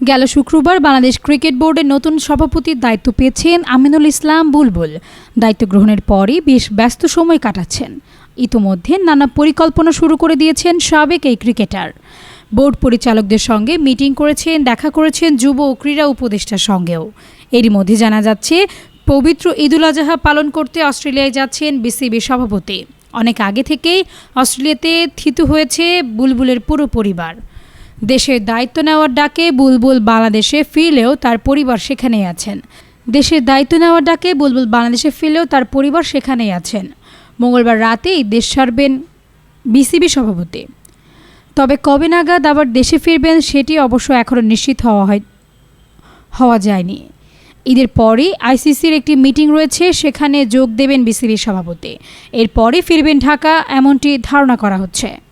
গেল শুক্রবার বাংলাদেশ ক্রিকেট বোর্ডের নতুন সভাপতির দায়িত্ব পেয়েছেন আমিনুল ইসলাম বুলবুল। দায়িত্ব গ্রহণের পরই বেশ ব্যস্ত সময় কাটাচ্ছেন। ইতোমধ্যে নানা পরিকল্পনা শুরু করে দিয়েছেন সাবেক এই ক্রিকেটার। বোর্ড পরিচালকদের সঙ্গে মিটিং করেছেন, দেখা করেছেন যুব ও ক্রীড়া উপদেষ্টার সঙ্গেও। এরই মধ্যে জানা যাচ্ছে, পবিত্র ঈদুল আজহা পালন করতে অস্ট্রেলিয়ায় যাচ্ছেন বিসিবি সভাপতি। অনেক আগে থেকেই অস্ট্রেলিয়াতে থিতু হয়েছে বুলবুলের পুরো পরিবার। দেশের দায়িত্ব নেওয়ার ডাকে বুলবুল বাংলাদেশে ফিরলেও তার পরিবার সেখানেই আছেন। দেশের দায়িত্ব নেওয়ার ডাকে বুলবুল বাংলাদেশে ফিরলেও তার পরিবার সেখানেই আছেন। মঙ্গলবার রাতেই দেশ ছাড়বেন বিসিবি সভাপতি। তবে কবে নাগাদ আবার দেশে ফিরবেন সেটি অবশ্য এখনও নিশ্চিত হওয়া হয়, হওয়া যায়নি। ঈদের পরই আইসিসির একটি মিটিং রয়েছে, সেখানে যোগ দেবেন বিসিবির সভাপতি। এরপরই ফিরবেন ঢাকা, এমনটি ধারণা করা হচ্ছে।